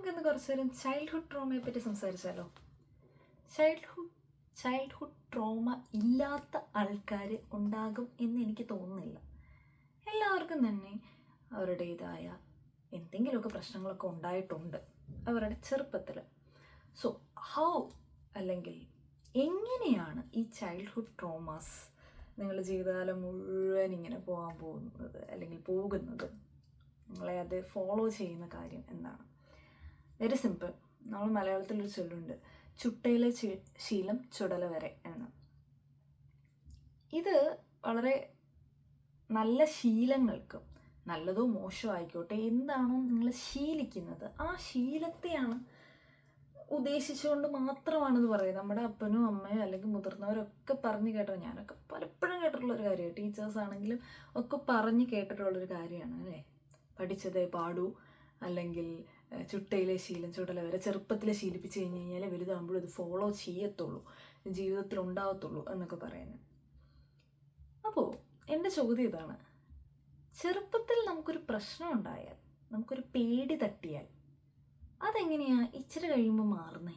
നമുക്കിന്ന് കുറച്ച് നേരം ചൈൽഡ്ഹുഡ് ട്രോമയെ പറ്റി സംസാരിച്ചാലോ? ചൈൽഡ്ഹുഡ് ചൈൽഡ്ഹുഡ് ട്രോമ ഇല്ലാത്ത ആൾക്കാർ ഉണ്ടാകും എന്ന് എനിക്ക് തോന്നുന്നില്ല. എല്ലാവർക്കും തന്നെ അവരുടേതായ എന്തെങ്കിലുമൊക്കെ പ്രശ്നങ്ങളൊക്കെ ഉണ്ടായിട്ടുണ്ട് അവരുടെ ചെറുപ്പത്തിൽ സോ ഹൗ അല്ലെങ്കിൽ എങ്ങനെയാണ് ഈ ചൈൽഡ്ഹുഡ് ട്രോമാസ് നിങ്ങളുടെ ജീവിതകാലം മുഴുവൻ ഇങ്ങനെ പോകാൻ പോകുന്നത് അല്ലെങ്കിൽ പോകുന്നത്? നിങ്ങളെ അത് ഫോളോ ചെയ്യുന്ന കാര്യം എന്താണ്? വെരി സിമ്പിൾ നമ്മൾ മലയാളത്തിലൊരു ചൊല്ലുണ്ട്. ചുട്ടയിലെ ശീലം ചുടല വരെ എന്ന്. ഇത് വളരെ നല്ല ശീലങ്ങൾക്കും നല്ലതോ മോശമോ ആയിക്കോട്ടെ എന്താണോ നിങ്ങൾ ശീലിക്കുന്നത് ആ ശീലത്തെയാണ് ഉദ്ദേശിച്ചുകൊണ്ട് മാത്രമാണ് പറയുന്നത്. നമ്മുടെ അപ്പനും അമ്മയും അല്ലെങ്കിൽ മുതിർന്നവരൊക്കെ പറഞ്ഞു കേട്ടോ ഞാനൊക്കെ പലപ്പോഴും കേട്ടിട്ടുള്ള ഒരു കാര്യമാണ്. ടീച്ചേഴ്സ് ആണെങ്കിലും ഒക്കെ പറഞ്ഞ് കേട്ടിട്ടുള്ളൊരു കാര്യമാണ് അല്ലേ? പഠിച്ചതേ പാടൂ അല്ലെങ്കിൽ ചുട്ടയിലെ ശീലം ചുടല വരെ ചെറുപ്പത്തിലെ ശീലിപ്പിച്ച് കഴിഞ്ഞ് കഴിഞ്ഞാൽ വലുതാകുമ്പോൾ ഇത് ഫോളോ ചെയ്യത്തുള്ളൂ. ജീവിതത്തിൽ ഉണ്ടാകത്തുള്ളൂ എന്നൊക്കെ പറയുന്നത് അപ്പോൾ എന്റെ ചോദ്യം ഇതാണ്. ചെറുപ്പത്തിൽ നമുക്കൊരു പ്രശ്നം ഉണ്ടായാൽ നമുക്കൊരു പേടി തട്ടിയാൽ അതെങ്ങനെയാ ഇച്ചിരി കഴിയുമ്പോൾ മാറുന്നേ?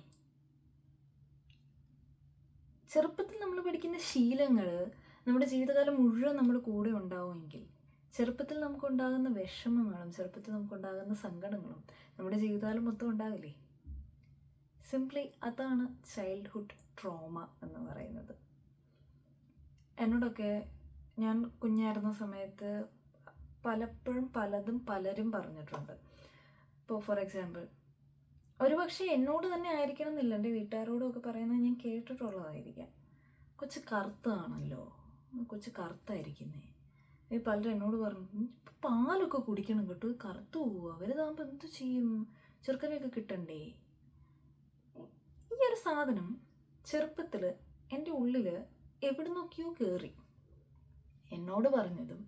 ചെറുപ്പത്തിൽ നമ്മൾ പഠിക്കുന്ന ശീലങ്ങൾ നമ്മുടെ ജീവിതകാലം മുഴുവൻ നമ്മുടെ കൂടെ ഉണ്ടാവുമെങ്കിൽ ചെറുപ്പത്തിൽ നമുക്കുണ്ടാകുന്ന വിഷമങ്ങളും ചെറുപ്പത്തിൽ നമുക്കുണ്ടാകുന്ന സങ്കടങ്ങളും നമ്മുടെ ജീവിതകാലം മൊത്തം ഉണ്ടാകില്ലേ സിംപ്ലി അതാണ് ചൈൽഡ്ഹുഡ് ട്രോമ എന്ന് പറയുന്നത്. എന്നോടൊക്കെ ഞാൻ കുഞ്ഞായിരുന്ന സമയത്ത് പലപ്പോഴും പലതും പലരും പറഞ്ഞിട്ടുണ്ട്. ഇപ്പോൾ ഫോർ എക്സാമ്പിൾ ഒരുപക്ഷെ എന്നോട് തന്നെ ആയിരിക്കണം എന്നില്ല എന്റെ വീട്ടുകാരോടൊക്കെ പറയുന്നത് ഞാൻ കേട്ടിട്ടുള്ളതായിരിക്കാം. കൊച്ചു കറുത്താണല്ലോ. കൊച്ചു കറുത്തായിരിക്കുന്നേ. പലരും എന്നോട് പറഞ്ഞു പാലൊക്കെ കുടിക്കണം കേട്ടോ കറുത്തു പോവുക വലുതാകുമ്പോൾ എന്ത് ചെയ്യും? ചെറുക്കനെയൊക്കെ കിട്ടണ്ടേ? ഈ ഒരു സാധനം ചെറുപ്പത്തിൽ എന്റെ ഉള്ളിൽ എവിടെ നോക്കിയോ കയറി എന്നോട് പറഞ്ഞതും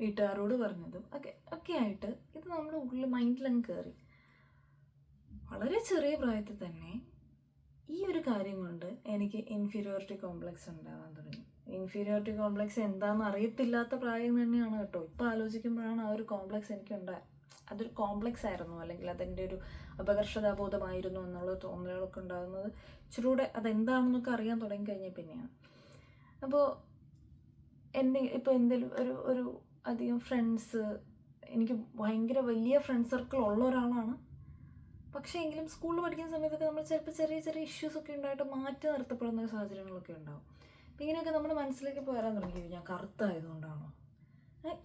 വീട്ടുകാരോട് പറഞ്ഞതും ഒക്കെ ഒക്കെ ആയിട്ട് ഇത് നമ്മുടെ ഉള്ളിൽ മൈൻഡിലങ്ങ് കയറി വളരെ ചെറിയ പ്രായത്തിൽ തന്നെ ഈ ഒരു കാര്യം കൊണ്ട് എനിക്ക് ഇൻഫീരിയോറിറ്റി കോംപ്ലക്സ് ഉണ്ടാകാൻ തുടങ്ങി. ഇൻഫീരിയോറിറ്റി കോംപ്ലക്സ് എന്താണെന്ന് അറിയത്തില്ലാത്ത പ്രായം തന്നെയാണ് കേട്ടോ. ഇപ്പോൾ ആലോചിക്കുമ്പോഴാണ് ആ ഒരു കോംപ്ലക്സ് എനിക്കുണ്ടായത് അതൊരു കോംപ്ലക്സ് ആയിരുന്നു. അല്ലെങ്കിൽ അതിന്റെ ഒരു അപകർഷതാബോധമായിരുന്നു എന്നുള്ള തോന്നലുകളൊക്കെ ഉണ്ടാകുന്നത് ഇച്ചിരൂടെ അതെന്താണെന്നൊക്കെ അറിയാൻ തുടങ്ങി കഴിഞ്ഞ പിന്നെയാണ്. അപ്പോൾ എന്തെ ഇപ്പോൾ എന്തെങ്കിലും ഒരു ഒരു അധികം ഫ്രണ്ട്സ് എനിക്ക് ഭയങ്കര വലിയ ഫ്രണ്ട് സർക്കിൾ ഉള്ള ഒരാളാണ്. പക്ഷേ എങ്കിലും സ്കൂളിൽ പഠിക്കുന്ന സമയത്തൊക്കെ നമ്മൾ ചിലപ്പോൾ ചെറിയ ചെറിയ ഇഷ്യൂസൊക്കെ ഉണ്ടായിട്ട് മാറ്റി നിർത്തപ്പെടുന്ന സാഹചര്യങ്ങളൊക്കെ ഉണ്ടാവും. ഇങ്ങനെയൊക്കെ നമ്മുടെ മനസ്സിലേക്ക് വരാൻ തുടങ്ങി ഞാൻ കറുത്തായതുകൊണ്ടാണോ?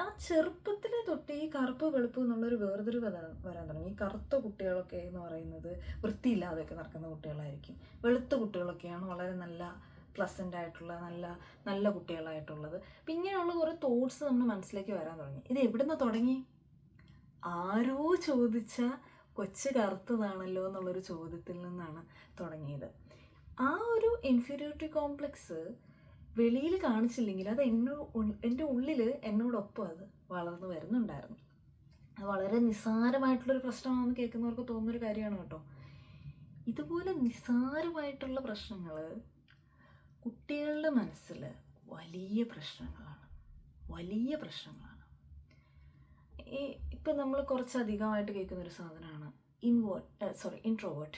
ആ ചെറുപ്പത്തിലെ തൊട്ട് ഈ കറുപ്പ് വെളുപ്പ് എന്നുള്ളൊരു വേർതിരിവ് വരാൻ തുടങ്ങി. ഈ കറുത്ത കുട്ടികളൊക്കെ എന്ന് പറയുന്നത് വൃത്തിയില്ലാതെയൊക്കെ നടക്കുന്ന കുട്ടികളായിരിക്കും. വെളുത്ത കുട്ടികളൊക്കെയാണ് വളരെ നല്ല പ്ലസന്റ് ആയിട്ടുള്ള നല്ല നല്ല കുട്ടികളായിട്ടുള്ളത്. അപ്പം ഇങ്ങനെയുള്ള കുറേ തോട്ട്സ് നമ്മുടെ മനസ്സിലേക്ക് വരാൻ തുടങ്ങി. ഇത് എവിടുന്ന് തുടങ്ങി? ആരോ ചോദിച്ച കൊച്ചു കറുത്തതാണല്ലോ എന്നുള്ളൊരു ചോദ്യത്തിൽ നിന്നാണ് തുടങ്ങിയത്. ആ ഒരു ഇൻഫീരിയോറിറ്റി കോംപ്ലക്സ് വെളിയിൽ കാണിച്ചില്ലെങ്കിൽ അത് എന്നോ എന്റെ ഉള്ളിൽ എന്നോടൊപ്പം അത് വളർന്നു വരുന്നുണ്ടായിരുന്നു. അത് വളരെ നിസ്സാരമായിട്ടുള്ളൊരു പ്രശ്നമാണെന്ന് കേൾക്കുന്നവർക്ക് തോന്നുന്നൊരു കാര്യമാണ് കേട്ടോ. ഇതുപോലെ നിസ്സാരമായിട്ടുള്ള പ്രശ്നങ്ങൾ കുട്ടികളുടെ മനസ്സിൽ വലിയ പ്രശ്നങ്ങളാണ്. വലിയ പ്രശ്നങ്ങളാണ്. ഈ ഇപ്പം നമ്മൾ കുറച്ചധികമായിട്ട് കേൾക്കുന്നൊരു സാധനമാണ് ഇൻവേർട്ട് സോറി ഇൻട്രോവേർട്ട്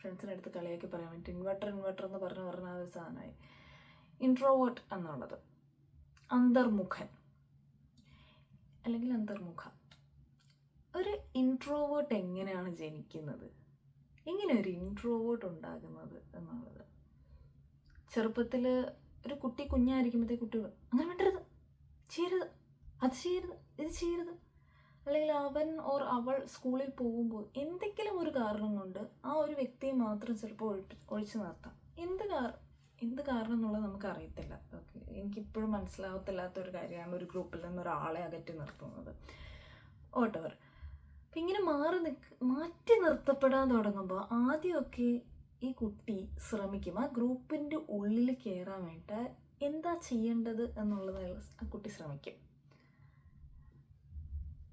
ഫ്രണ്ട്സിന്റെ അടുത്ത് കളിയാക്കി പറയാൻ വേണ്ടി ഇൻവെർട്ടർ ഇൻവെർട്ടർ എന്ന് പറഞ്ഞു പറഞ്ഞ ആ ഒരു സാധനമായി. ഇൻട്രോവേർട്ട് എന്നുള്ളത്. അന്തർമുഖൻ. അല്ലെങ്കിൽ അന്തർമുഖ. ഒരു ഇൻട്രോവേർട്ട് എങ്ങനെയാണ് ജനിക്കുന്നത്? എങ്ങനെ ഒരു ഇൻട്രോവേർട്ട് ഉണ്ടാകുന്നത് എന്നുള്ളത്? ചെറുപ്പത്തിൽ ഒരു കുട്ടി കുഞ്ഞായിരിക്കുമ്പോഴത്തേ കുട്ടികൾ അങ്ങനെ വേണ്ടരുത് ചെയ്യരുത്. അത് ചെയ്യരുത്. ഇത് ചെയ്യരുത്. അല്ലെങ്കിൽ അവൻ ഓർ അവൾ സ്കൂളിൽ പോകുമ്പോൾ എന്തെങ്കിലും ഒരു കാരണം കൊണ്ട് ആ ഒരു വ്യക്തിയെ മാത്രം ചിലപ്പോൾ ഒഴിച്ച് ഒഴിച്ചു നിർത്താം. എന്ത് കാരണം എന്ത് കാരണം എന്നുള്ളത് നമുക്ക് അറിയത്തില്ല ഓക്കെ. എനിക്കിപ്പോഴും മനസ്സിലാവത്തില്ലാത്ത ഒരു കാര്യമാണ് ഒരു ഗ്രൂപ്പിൽ നിന്ന് ഒരാളെ അകറ്റി നിർത്തുന്നത്. ഓട്ടവർ അപ്പം ഇങ്ങനെ മാറി നിൽക്ക് മാറ്റി നിർത്തപ്പെടാൻ തുടങ്ങുമ്പോൾ ആദ്യമൊക്കെ ഈ കുട്ടി ശ്രമിക്കും. ആ ഗ്രൂപ്പിന്റെ ഉള്ളിൽ കയറാൻ വേണ്ടിയിട്ട് എന്താ ചെയ്യേണ്ടത് എന്നുള്ളത് ആ കുട്ടി ശ്രമിക്കും.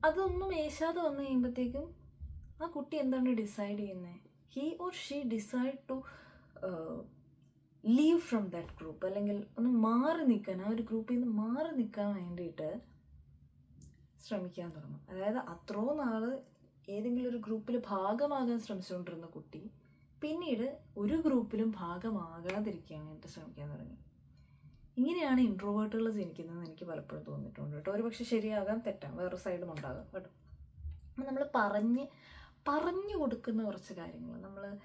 അതൊന്നും ഏശാതെ വന്നു കഴിയുമ്പോഴത്തേക്കും ആ കുട്ടി എന്താണ് ഡിസൈഡ് ചെയ്യുന്നത് he or she decide to leave from that group അല്ലെങ്കിൽ ഒന്ന് മാറി നിൽക്കാൻ ആ ഒരു ഗ്രൂപ്പിൽ നിന്ന് മാറി നിൽക്കാൻ വേണ്ടിയിട്ട് ശ്രമിക്കാൻ തുടങ്ങും. അതായത് അത്രോ നാൾ ഏതെങ്കിലും ഒരു ഗ്രൂപ്പിൽ ഭാഗമാകാൻ ശ്രമിച്ചുകൊണ്ടിരുന്ന കുട്ടി പിന്നീട് ഒരു ഗ്രൂപ്പിലും ഭാഗമാകാതിരിക്കാൻ വേണ്ടിയിട്ട് ശ്രമിക്കാൻ തുടങ്ങി. ഇങ്ങനെയാണ് ഇൻട്രോവേർട്ടുകൾ ജനിക്കുന്നതെന്ന് എനിക്ക് പലപ്പോഴും തോന്നിയിട്ടുണ്ട് കേട്ടോ. ഒരു പക്ഷേ ശരിയാകാം തെറ്റാം. വേറെ സൈഡും ഉണ്ടാകാം കേട്ടോ. അപ്പം നമ്മൾ പറഞ്ഞ് പറഞ്ഞു കൊടുക്കുന്ന കുറച്ച് കാര്യങ്ങൾ നമ്മൾ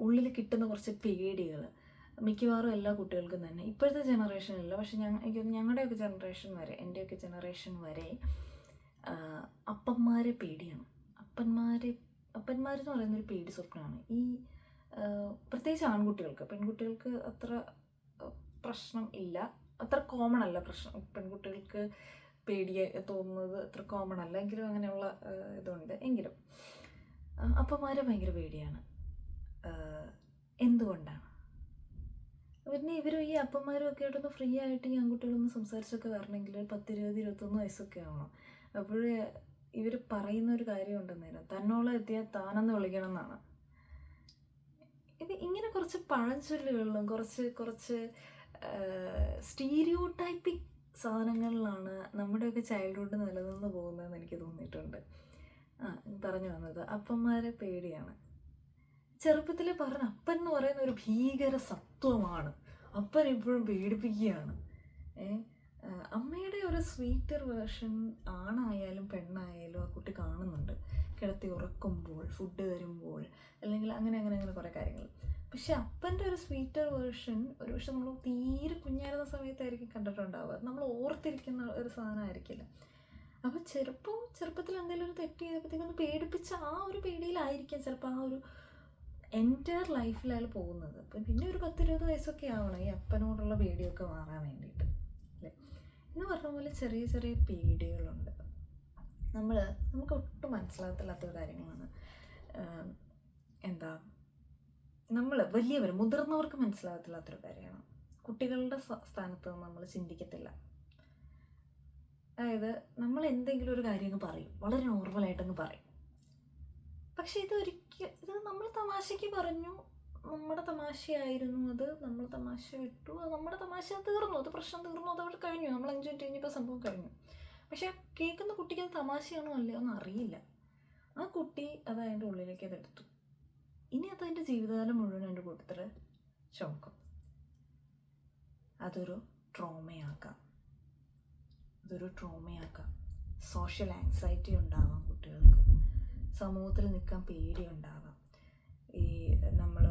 ഉള്ളിൽ കിട്ടുന്ന കുറച്ച് പേടികൾ മിക്കവാറും എല്ലാ കുട്ടികൾക്കും തന്നെ. ഇപ്പോഴത്തെ ജനറേഷനില്ല പക്ഷെ ഞങ്ങൾ ഞങ്ങളുടെയൊക്കെ ജനറേഷൻ വരെ എന്റെയൊക്കെ ജനറേഷൻ വരെ അപ്പന്മാരെ പേടിയാണ്. അപ്പന്മാരെ അപ്പന്മാരെന്ന് പറയുന്ന ഒരു പേടി സ്വപ്നമാണ്. ഈ പ്രത്യേകിച്ച് ആൺകുട്ടികൾക്ക്. പെൺകുട്ടികൾക്ക് അത്ര പ്രശ്നം ഇല്ല. അത്ര കോമൺ അല്ല പ്രശ്നം. പെൺകുട്ടികൾക്ക് പേടിയെ തോന്നുന്നത് അത്ര കോമൺ അല്ല. എങ്കിലും അങ്ങനെയുള്ള ഇതുണ്ട്. എങ്കിലും അപ്പന്മാരെ ഭയങ്കര പേടിയാണ്. എന്തുകൊണ്ടാണ്? പിന്നെ ഇവരും ഈ അപ്പന്മാരും ഒക്കെ ആയിട്ടൊന്ന് ഫ്രീ ആയിട്ട് ഈ ആൺകുട്ടികളൊന്ന് സംസാരിച്ചൊക്കെ വരണമെങ്കിൽ ഒരു പത്ത് ഇരുപത് ഇരുപത്തൊന്ന് വയസ്സൊക്കെ ആവണം. അപ്പോഴേ ഇവർ പറയുന്ന ഒരു കാര്യമുണ്ടെന്നേരം തന്നോളം എത്തിയാൽ താനെന്ന് വിളിക്കണം എന്നാണ് ഇത് ഇങ്ങനെ കുറച്ച് പഴഞ്ചൊല്ലുകളിലും കുറച്ച് കുറച്ച് സ്റ്റീരിയോ ടൈപ്പിക് സാധനങ്ങളിലാണ് നമ്മുടെയൊക്കെ ചൈൽഡ്ഹുഡ് നിലനിന്ന് പോകുന്നതെന്ന് എനിക്ക് തോന്നിയിട്ടുണ്ട്. ആ പറഞ്ഞു വന്നത്. അപ്പന്മാരെ പേടിയാണ്. ചെറുപ്പത്തിൽ പറഞ്ഞ അപ്പൻ എന്ന് പറയുന്ന ഒരു ഭീകര സത്വമാണ്. അപ്പൻ എപ്പോഴും പേടിപ്പിക്കുകയാണ്. അമ്മയുടെ ഒരു സ്വീറ്റർ വേർഷൻ ആണായാലും പെണ്ണായാലും ആ കുട്ടി കാണുന്നുണ്ട്. കിടത്തി ഉറക്കുമ്പോൾ ഫുഡ് തരുമ്പോൾ അല്ലെങ്കിൽ അങ്ങനെ അങ്ങനെ അങ്ങനെ കുറേ കാര്യങ്ങൾ. പക്ഷെ അപ്പന്റെ ഒരു സ്വീറ്റർ വേർഷൻ ഒരു പക്ഷെ നമ്മൾ തീരെ കുഞ്ഞായിരുന്ന സമയത്തായിരിക്കും കണ്ടിട്ടുണ്ടാവുക. നമ്മൾ ഓർത്തിരിക്കുന്ന ഒരു സാധനമായിരിക്കില്ല. അപ്പോൾ ചെറുപ്പം ചെറുപ്പത്തിൽ എന്തെങ്കിലും ഒരു തെറ്റ് ചെയ്തപ്പോഴത്തേക്കും പേടിപ്പിച്ച ആ ഒരു പേടിയിലായിരിക്കാം ചിലപ്പോൾ ആ ഒരു എന്റയർ ലൈഫിൽ അയാൾ പോകുന്നത്. അപ്പം പിന്നെ ഒരു പത്തിരുപത് വയസ്സൊക്കെ ആവണം ഈ അപ്പനോടുള്ള പേടിയൊക്കെ മാറാൻ വേണ്ടിയിട്ട്. അല്ലേ? എന്ന് പറഞ്ഞ പോലെ ചെറിയ ചെറിയ പേടികളുണ്ട്. നമ്മൾ നമുക്ക് ഒട്ടും മനസ്സിലാകത്തില്ലാത്ത കാര്യങ്ങളാണ്. എന്താ നമ്മൾ വലിയവർ മുതിർന്നവർക്ക് മനസ്സിലാകത്തില്ലാത്തൊരു കാര്യമാണ്. കുട്ടികളുടെ സ്ഥാനത്ത് നമ്മൾ ചിന്തിക്കത്തില്ല. അതായത് നമ്മൾ എന്തെങ്കിലും ഒരു കാര്യം പറയും. വളരെ നോർമലായിട്ടൊന്ന് പറയും. പക്ഷെ ഇത് ഒരിക്കൽ ഇത് നമ്മൾ തമാശയ്ക്ക് പറഞ്ഞു നമ്മുടെ തമാശയായിരുന്നു അത് നമ്മൾ തമാശ വിട്ടു അത് നമ്മുടെ തമാശ തീർന്നു അത് പ്രശ്നം തീർന്നു അത് അവിടെ കഴിഞ്ഞു നമ്മൾ അഞ്ച് മിനിറ്റ് കഴിഞ്ഞപ്പോൾ സംഭവം കഴിഞ്ഞു. പക്ഷേ കേൾക്കുന്ന കുട്ടിക്ക് അത് തമാശയാണോ അല്ലയോ എന്ന് അറിയില്ല. ആ കുട്ടി അത് അതിന്റെ ഉള്ളിലേക്ക് അത് എടുത്തു. ഇനി അത് അതിന്റെ ജീവിതകാലം മുഴുവൻ എന്റെ കൂട്ടത്തിൽ ചോക്കും അതൊരു ട്രോമയാക്കാം. അതൊരു ട്രോമയാക്കാം. സോഷ്യൽ ആങ്സൈറ്റി ഉണ്ടാവാം കുട്ടികൾക്ക്. സമൂഹത്തിൽ നിൽക്കാൻ പേടിയുണ്ടാവാം. ഈ നമ്മൾ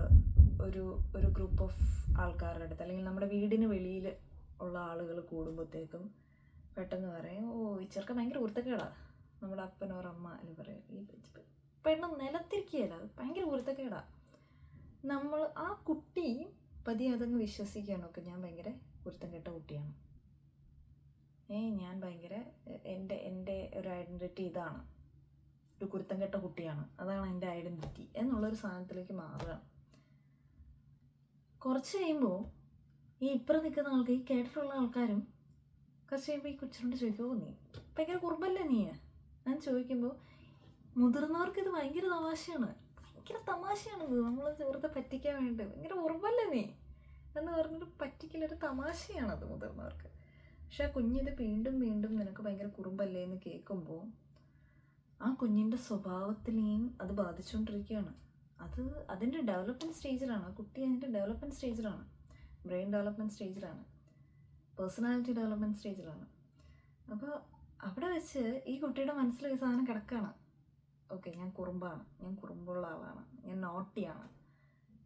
ഒരു ഒരു ഗ്രൂപ്പ് ഓഫ് ആൾക്കാരുടെ അടുത്ത് അല്ലെങ്കിൽ നമ്മുടെ വീടിന് വെളിയിൽ ഉള്ള ആളുകൾ കൂടുമ്പോഴത്തേക്കും പെട്ടെന്ന് പറയും ഓ ഈ ചെറുക്കൻ ഭയങ്കര കുരുത്തക്കേടാ. നമ്മുടെ അപ്പനോ അമ്മ എന്ന് പറയും ഈ പെണ്ണ് നിലത്തിരിക്കുകയല്ല ഭയങ്കര കുരുത്തക്കേടാ. നമ്മൾ ആ കുട്ടി പതിയെ അതങ്ങ് വിശ്വസിക്കുകയാണ് ഒക്കെ ഞാൻ ഭയങ്കര കുരുത്തം കെട്ട കുട്ടിയാണ്. ഏ ഞാൻ ഭയങ്കര എന്റെ എന്റെ ഒരു ഐഡന്റിറ്റി ഇതാണ്. ഒരു കുരുത്തം കെട്ട കുട്ടിയാണ്. അതാണ് എന്റെ ഐഡന്റിറ്റി എന്നുള്ളൊരു സാധനത്തിലേക്ക് മാറുകയാണ് കുറച്ച് കഴിയുമ്പോൾ ഈ ഇപ്പുറം നിൽക്കുന്ന ആൾക്ക് ഈ കേട്ടിട്ടുള്ള ആൾക്കാരും കുറച്ച് കഴിയുമ്പോൾ ഈ കൊച്ചിനോട് ചോദിക്കുമോ നീ ഭയങ്കര കുറുമ്പല്ലേ നീ? ഞാൻ ചോദിക്കുമ്പോൾ മുതിർന്നവർക്ക് ഇത് ഭയങ്കര തമാശയാണ്. ഭയങ്കര തമാശയാണിത് നമ്മൾ വെറുതെ പറ്റിക്കാൻ വേണ്ടി. ഭയങ്കര ഉറപ്പല്ലേ നീ? എന്ന് പറഞ്ഞിട്ട് പറ്റിക്കലൊരു തമാശയാണത് മുതിർന്നവർക്ക്. പക്ഷെ ആ കുഞ്ഞിത് വീണ്ടും വീണ്ടും നിനക്ക് ഭയങ്കര കുറുമ്പല്ലേ എന്ന് കേൾക്കുമ്പോൾ ആ കുഞ്ഞിന്റെ സ്വഭാവത്തിനെയും അത് ബാധിച്ചുകൊണ്ടിരിക്കുകയാണ്. അത് അതിന്റെ ഡെവലപ്മെന്റ് സ്റ്റേജിലാണ് ആ കുട്ടി അതിന്റെ ഡെവലപ്മെന്റ് സ്റ്റേജിലാണ് ബ്രെയിൻ ഡെവലപ്മെന്റ് സ്റ്റേജിലാണ് പേഴ്സണാലിറ്റി ഡെവലപ്മെന്റ് സ്റ്റേജിലാണ് അപ്പോൾ അവിടെ വെച്ച് ഈ കുട്ടിയുടെ മനസ്സിൽ ഈ സാധനം കിടക്കുകയാണ്. ഓക്കെ ഞാൻ കുറുമ്പാണ്. ഞാൻ കുറുമ്പുള്ള ആളാണ്. ഞാൻ നോട്ടിയാണ്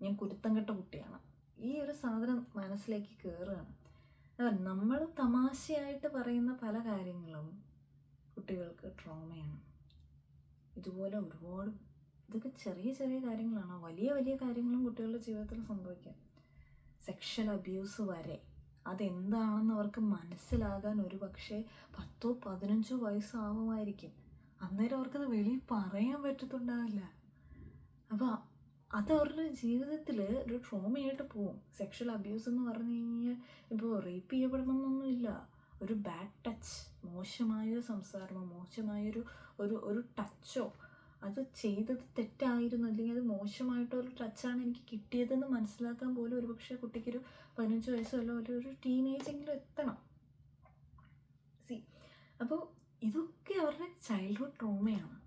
ഞാൻ കുരുത്തം കെട്ട കുട്ടിയാണ്. ഈ ഒരു സാധനം മനസ്സിലേക്ക് കയറുകയാണ്. നമ്മൾ തമാശയായിട്ട് പറയുന്ന പല കാര്യങ്ങളും കുട്ടികൾക്ക് ട്രോമയാണ് ഇതുപോലെ ഒരുപാട് ഇതൊക്കെ ചെറിയ ചെറിയ കാര്യങ്ങളാണ്. വലിയ വലിയ കാര്യങ്ങളും കുട്ടികളുടെ ജീവിതത്തിൽ സംഭവിക്കാം. സെക്ഷൽ അബ്യൂസ് വരെ. അതെന്താണെന്ന് അവർക്ക് മനസ്സിലാകാൻ ഒരു പക്ഷേ പത്തോ പതിനഞ്ചോ വയസ്സാവുമായിരിക്കും. അന്നേരം അവർക്കത് വെളിയിൽ പറയാൻ പറ്റത്തുണ്ടാവില്ല. അപ്പോൾ അത് അവരുടെ ജീവിതത്തിൽ ഒരു ട്രോമയായിട്ട് പോവും. സെക്ഷൽ അബ്യൂസ് എന്ന് പറഞ്ഞു കഴിഞ്ഞാൽ ഇപ്പോൾ റേപ്പ് ചെയ്യപ്പെടണമെന്നൊന്നുമില്ല ഒരു ബാഡ് ടച്ച് മോശമായൊരു സംസാരമോ മോശമായൊരു ഒരു ഒരു ടച്ചോ അത് ചെയ്തത് തെറ്റായിരുന്നു അല്ലെങ്കിൽ അത് മോശമായിട്ടൊരു ടച്ചാണ് എനിക്ക് കിട്ടിയതെന്ന് മനസ്സിലാക്കാൻ പോലും ഒരുപക്ഷെ കുട്ടിക്കൊരു പതിനഞ്ച് വയസ്സോ ഒരു ഒരു ടീനേജെങ്കിലും എത്തണം. സി അപ്പോൾ ഇതൊക്കെ അവരുടെ ചൈൽഡ്ഹുഡ് ട്രോമയാണ്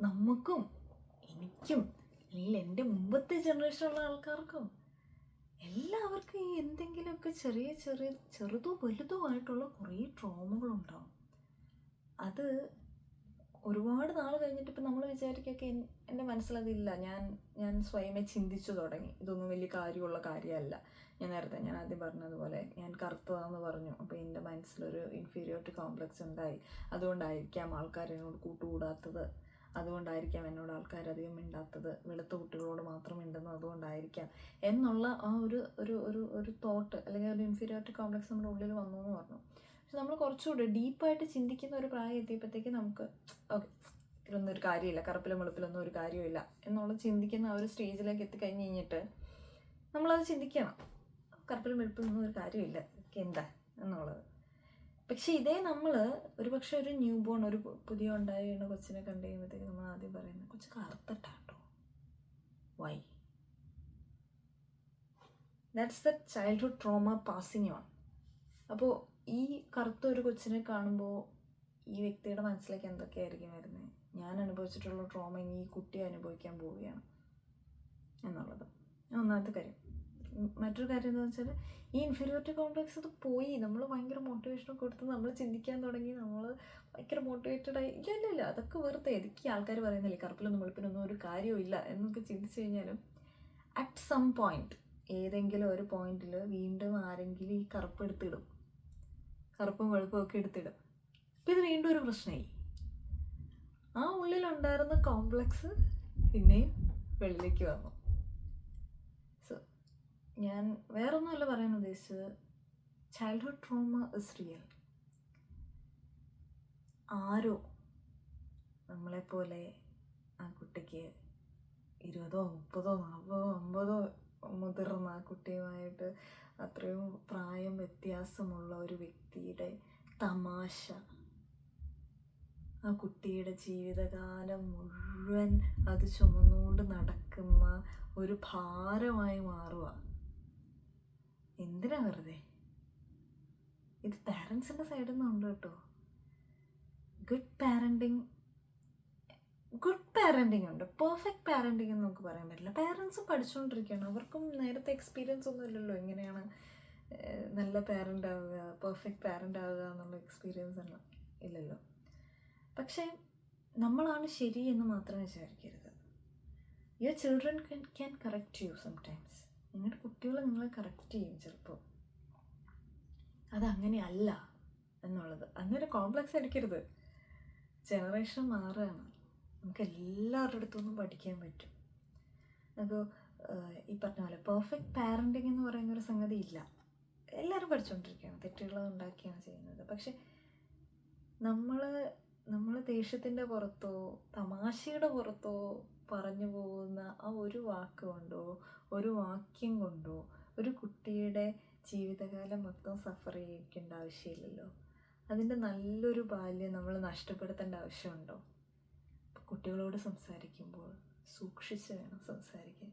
നമുക്കും എനിക്കും അല്ലെങ്കിൽ എന്റെ മുമ്പത്തെ ജനറേഷനുള്ള ആൾക്കാർക്കും എല്ലാവർക്കും ഈ എന്തെങ്കിലുമൊക്കെ ചെറിയ ചെറിയ ചെറുതോ വലുതോ ആയിട്ടുള്ള കുറേ ട്രോമകളുണ്ടാവും അത് ഒരുപാട് നാൾ കഴിഞ്ഞിട്ട് ഇപ്പം നമ്മൾ വിചാരിക്കൊക്കെ എൻ- എന്റെ മനസ്സിലതില്ല. ഞാൻ ഞാൻ സ്വയമേ ചിന്തിച്ചു തുടങ്ങി. ഇതൊന്നും വലിയ കാര്യമുള്ള കാര്യമല്ല. ഞാൻ നേരത്തെ ഞാൻ ആദ്യം പറഞ്ഞതുപോലെ ഞാൻ കറുത്തതാന്ന് പറഞ്ഞു. അപ്പോൾ എന്റെ മനസ്സിലൊരു ഇൻഫീരിയോറിറ്റി കോംപ്ലക്സ് ഉണ്ടായി അതുകൊണ്ടായിരിക്കാം ആൾക്കാർ എന്നോട് കൂട്ടുകൂടാത്തത്. അതുകൊണ്ടായിരിക്കാം എന്നോട് ആൾക്കാർ അധികം മിണ്ടാത്തത്. വെളുത്ത കുട്ടികളോട് മാത്രം മിണ്ടുന്നത് അതുകൊണ്ടായിരിക്കാം. എന്നുള്ള ആ ഒരു ഒരു ഒരു ഒരു തോട്ട് അല്ലെങ്കിൽ ഒരു ഇൻഫീരിയോറിറ്റി കോംപ്ലക്സ് നമ്മുടെ ഉള്ളിൽ വന്നു എന്ന് പറഞ്ഞു. പക്ഷെ നമ്മൾ കുറച്ചുകൂടെ ഡീപ്പായിട്ട് ചിന്തിക്കുന്ന ഒരു പ്രായം എത്തിയപ്പോഴത്തേക്ക് നമുക്ക് ഓക്കെ ഇതിലൊന്നും ഒരു കാര്യമില്ല കറുപ്പിലും വെളുപ്പിലൊന്നും ഒരു കാര്യമില്ല എന്നുള്ള ചിന്തിക്കുന്ന ആ ഒരു സ്റ്റേജിലേക്ക് എത്തിക്കഴിഞ്ഞ് കഴിഞ്ഞിട്ട് നമ്മളത് ചിന്തിക്കണം. കറുപ്പിലും വെളുപ്പിലൊന്നും ഒരു കാര്യമില്ല എന്താ എന്നുള്ളത്. പക്ഷേ ഇതേ നമ്മൾ ഒരു പക്ഷേ ഒരു ന്യൂ ബോൺ ഒരു പുതിയ ഉണ്ടായി വീണ കൊച്ചിനെ കണ്ടു കഴിയുമ്പോഴത്തേക്ക് നമ്മൾ ആദ്യം പറയുന്നത് കൊച്ചു കറുത്തിട്ടാട്ടോ. Why that's the childhood trauma passing on അപ്പോൾ ഈ കറുത്ത ഒരു കൊച്ചിനെ കാണുമ്പോൾ ഈ വ്യക്തിയുടെ മനസ്സിലേക്ക് എന്തൊക്കെയായിരിക്കും വരുന്നത് ഞാൻ അനുഭവിച്ചിട്ടുള്ള ട്രോമ ഇനി ഈ കുട്ടി അനുഭവിക്കാൻ പോവുകയാണ് എന്നുള്ളത്. ഒന്നാമത്തെ കാര്യം. മറ്റൊരു കാര്യം എന്താണെന്ന് വെച്ചാൽ ഈ ഇൻഫീരിയോറിറ്റി കോംപ്ലക്സ് അത് പോയി. നമ്മൾ ഭയങ്കര മോട്ടിവേഷൻ കൊടുത്ത് നമ്മൾ ചിന്തിക്കാൻ തുടങ്ങി. നമ്മൾ ഭയങ്കര മോട്ടിവേറ്റഡ് ആയി. ഇല്ല ഇല്ല ഇല്ല. അതൊക്കെ വെറുതെ. എനിക്ക് ആൾക്കാർ പറയുന്നില്ലേ? കറുപ്പിലൊന്നും വെളുപ്പിനൊന്നും ഒരു കാര്യമില്ല എന്നൊക്കെ ചിന്തിച്ചു കഴിഞ്ഞാലും അറ്റ് സം പോയിന്റ് ഏതെങ്കിലും ഒരു പോയിന്റിൽ വീണ്ടും ആരെങ്കിലും ഈ കറുപ്പ് എടുത്തിടും. കറുപ്പും വെളുപ്പും ഒക്കെ എടുത്തിടും. അപ്പം ഇത് വീണ്ടും ഒരു പ്രശ്നമായി ആ ഉള്ളിലുണ്ടായിരുന്ന കോംപ്ലക്സ് പിന്നെയും വെളിയിലേക്ക് വന്നു. സോ ഞാൻ വേറൊന്നുമല്ല പറയാൻ ഉദ്ദേശിച്ചത്. ചൈൽഡ്ഹുഡ് ട്രോമ ഇസ് റിയൽ ആരോ നമ്മളെപ്പോലെ ആ കുട്ടിക്ക് ഇരുപതോ മുപ്പതോ നാൽപ്പതോ അമ്പതോ മുതിർന്ന ആ കുട്ടിയുമായിട്ട് അത്രയും പ്രായം വ്യത്യാസമുള്ള ഒരു വ്യക്തിയുടെ തമാശ. ആ കുട്ടിയുടെ ജീവിതകാലം മുഴുവൻ അത് ചുമന്നുകൊണ്ട് നടക്കുന്ന ഒരു ഭാരമായി മാറുക എന്തിനാ വെറുതെ? ഇത് പാരൻസിന്റെ സൈഡിൽ നിന്നുണ്ട് കേട്ടോ. ഗുഡ് പാരന്റിങ് ഗുഡ് പാരന്റിങ് ഉണ്ട്. പെർഫെക്റ്റ് പാരന്റിങ് എന്ന് നമുക്ക് പറയാൻ പറ്റില്ല. പാരൻസ് പഠിച്ചുകൊണ്ടിരിക്കുകയാണ് അവർക്കും നേരത്തെ എക്സ്പീരിയൻസ് ഒന്നും ഇല്ലല്ലോ. എങ്ങനെയാണ് നല്ല പാരന്റ് ആവുക പെർഫെക്റ്റ് പാരന്റ് ആവുക എന്നുള്ള എക്സ്പീരിയൻസ് ഒന്നും ഇല്ലല്ലോ. പക്ഷേ നമ്മളാണ് ശരി എന്ന് മാത്രം വിചാരിക്കരുത്. Your children can correct you sometimes നിങ്ങളുടെ കുട്ടികൾ നിങ്ങളെ കറക്റ്റ് ചെയ്യും ചിലപ്പോൾ. അതങ്ങനെയല്ല എന്നുള്ളത്. അങ്ങനെ കോംപ്ലക്സ് അടിക്കരുത് ജനറേഷൻ മാറുകയാണ്. നമുക്ക് എല്ലാവരുടെ അടുത്തുനിന്നും പഠിക്കാൻ പറ്റും. അപ്പോൾ ഈ പറഞ്ഞ പോലെ പെർഫെക്റ്റ് പാരന്റിങ് എന്ന് പറയുന്ന ഒരു സംഗതി ഇല്ല. എല്ലാവരും പഠിച്ചുകൊണ്ടിരിക്കുകയാണ് തെറ്റുകൾ ഉണ്ടാക്കിയാണ് ചെയ്യുന്നത്. പക്ഷെ നമ്മൾ നമ്മൾ ദേഷ്യത്തിന്റെ പുറത്തോ തമാശയുടെ പുറത്തോ പറഞ്ഞു പോകുന്ന ആ ഒരു വാക്ക് കൊണ്ടോ ഒരു വാക്യം കൊണ്ടോ ഒരു കുട്ടിയുടെ ജീവിതകാലം മൊത്തം സഫർ ചെയ്യിക്കേണ്ട ആവശ്യമില്ലല്ലോ. അതിന്റെ നല്ലൊരു ബാല്യം നമ്മൾ നഷ്ടപ്പെടുത്തേണ്ട ആവശ്യമുണ്ടോ? കുട്ടികളോട് സംസാരിക്കുമ്പോൾ സൂക്ഷിച്ച് വേണം സംസാരിക്കാൻ.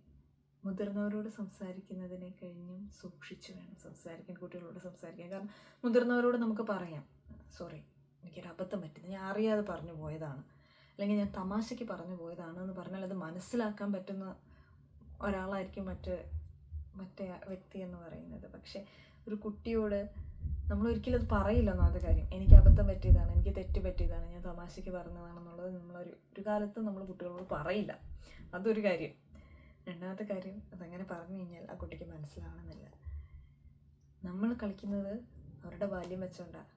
മുതിർന്നവരോട് സംസാരിക്കുന്നതിനെ കഴിഞ്ഞും സൂക്ഷിച്ച് വേണം സംസാരിക്കാൻ കുട്ടികളോട് സംസാരിക്കാൻ. കാരണം മുതിർന്നവരോട് നമുക്ക് പറയാം. സോറി എനിക്കൊരു അബദ്ധം പറ്റുന്നു ഞാൻ അറിയാതെ പറഞ്ഞു പോയതാണ്. അല്ലെങ്കിൽ ഞാൻ തമാശയ്ക്ക് പറഞ്ഞു പോയതാണ് എന്ന് പറഞ്ഞാൽ അത് മനസ്സിലാക്കാൻ പറ്റുന്ന ഒരാളായിരിക്കും മറ്റ് മറ്റേ വ്യക്തി എന്ന് പറയുന്നത്. പക്ഷേ ഒരു കുട്ടിയോട് നമ്മൾ ഒരിക്കലും അത് പറയില്ല ഒന്നാമത്തെ കാര്യം. എനിക്ക് അബദ്ധം പറ്റിയതാണ് എനിക്ക് തെറ്റ് പറ്റിയതാണ് ഞാൻ തമാശയ്ക്ക് പറഞ്ഞതാണെന്നുള്ളത് നമ്മളൊരു ഒരു കാലത്ത് നമ്മൾ കുട്ടികളോട് പറയില്ല. അതൊരു കാര്യം. രണ്ടാമത്തെ കാര്യം അതങ്ങനെ പറഞ്ഞു കഴിഞ്ഞാൽ ആ കുട്ടിക്ക് മനസ്സിലാവണമെന്നില്ല. നമ്മൾ കളിക്കുന്നത് അവരുടെ ബാല്യം വെച്ചോണ്ടാണ്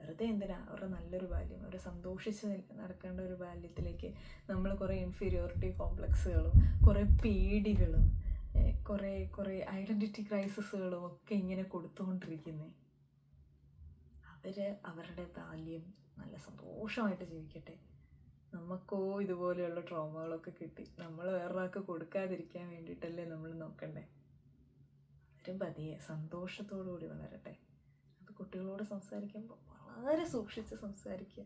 വെറുതെ എന്തിനാ? അവരുടെ നല്ലൊരു ബാല്യം അവരെ സന്തോഷിച്ച് നടക്കേണ്ട ഒരു ബാല്യത്തിലേക്ക് നമ്മൾ കുറേ ഇൻഫീരിയോറിറ്റി കോംപ്ലക്സുകളും കുറേ പേടികളും കുറേ കുറേ ഐഡന്റിറ്റി ക്രൈസിസുകളും ഒക്കെ ഇങ്ങനെ കൊടുത്തുകൊണ്ടിരിക്കുന്നേ. അവർ അവരുടെ ബാല്യം നല്ല സന്തോഷമായിട്ട് ജീവിക്കട്ടെ. നമുക്കോ ഇതുപോലെയുള്ള ട്രോമകളൊക്കെ കിട്ടി. നമ്മൾ വേറൊരാൾക്ക് കൊടുക്കാതിരിക്കാൻ വേണ്ടിയിട്ടല്ലേ നമ്മൾ നോക്കണ്ടേ? അവരും പതിയെ സന്തോഷത്തോടു കൂടി വളരട്ടെ. അത് കുട്ടികളോട് സംസാരിക്കുമ്പോൾ വളരെ സൂക്ഷിച്ച് സംസാരിക്കുക.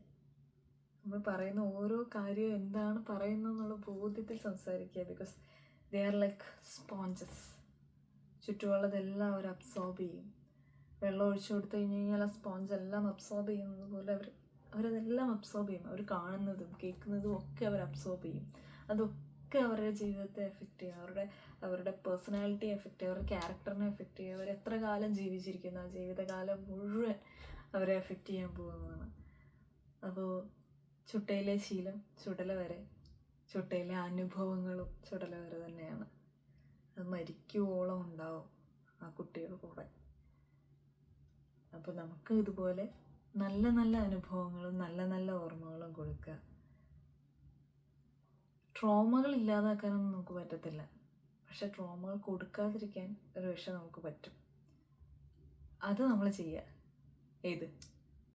നമ്മൾ പറയുന്ന ഓരോ കാര്യവും എന്താണ് പറയുന്നത് എന്നുള്ള ബോധ്യത്തിൽ സംസാരിക്കുക. Because they are like sponges ചുറ്റുമുള്ളതെല്ലാം അവർ അബ്സോർബ് ചെയ്യും. വെള്ളം ഒഴിച്ചു കൊടുത്തു കഴിഞ്ഞ് കഴിഞ്ഞാൽ ആ സ്പോഞ്ച് എല്ലാം അബ്സോർബ് ചെയ്യുന്നത് പോലെ അവർ അവരതെല്ലാം അബ്സോർബ് ചെയ്യും. അവർ കാണുന്നതും കേൾക്കുന്നതും ഒക്കെ അവർ അബ്സോർബ് ചെയ്യും. അതൊക്കെ അവരുടെ ജീവിതത്തെ എഫക്റ്റ് ചെയ്യും. അവരുടെ അവരുടെ പേഴ്സണാലിറ്റി എഫക്റ്റ് ചെയ്യും. അവരുടെ ക്യാരക്ടറിനെ എഫക്റ്റ് ചെയ്യും. അവർ എത്ര കാലം ജീവിച്ചിരിക്കുന്ന ആ ജീവിതകാലം മുഴുവൻ അവരെ എഫക്റ്റ് ചെയ്യാൻ പോകുന്നതാണ്. അപ്പോൾ ചുട്ടയിലെ ശീലം ചുടല വരെ ചുട്ടയിലെ അനുഭവങ്ങളും ചുടല വരെ തന്നെയാണ്. അത് മരിക്കുവോളം ഉണ്ടാവും ആ കുട്ടിയുടെ കൂടെ. അപ്പോൾ നമുക്ക് ഇതുപോലെ നല്ല നല്ല അനുഭവങ്ങളും നല്ല നല്ല ഓർമ്മകളും കൊടുക്കുക. ട്രോമകൾ ഇല്ലാതാക്കാനൊന്നും നമുക്ക് പറ്റത്തില്ല. പക്ഷെ ട്രോമകൾ കൊടുക്കാതിരിക്കാൻ ഒരു പക്ഷെ നമുക്ക് പറ്റും. അത് നമ്മൾ ചെയ്യുക. ഏത്?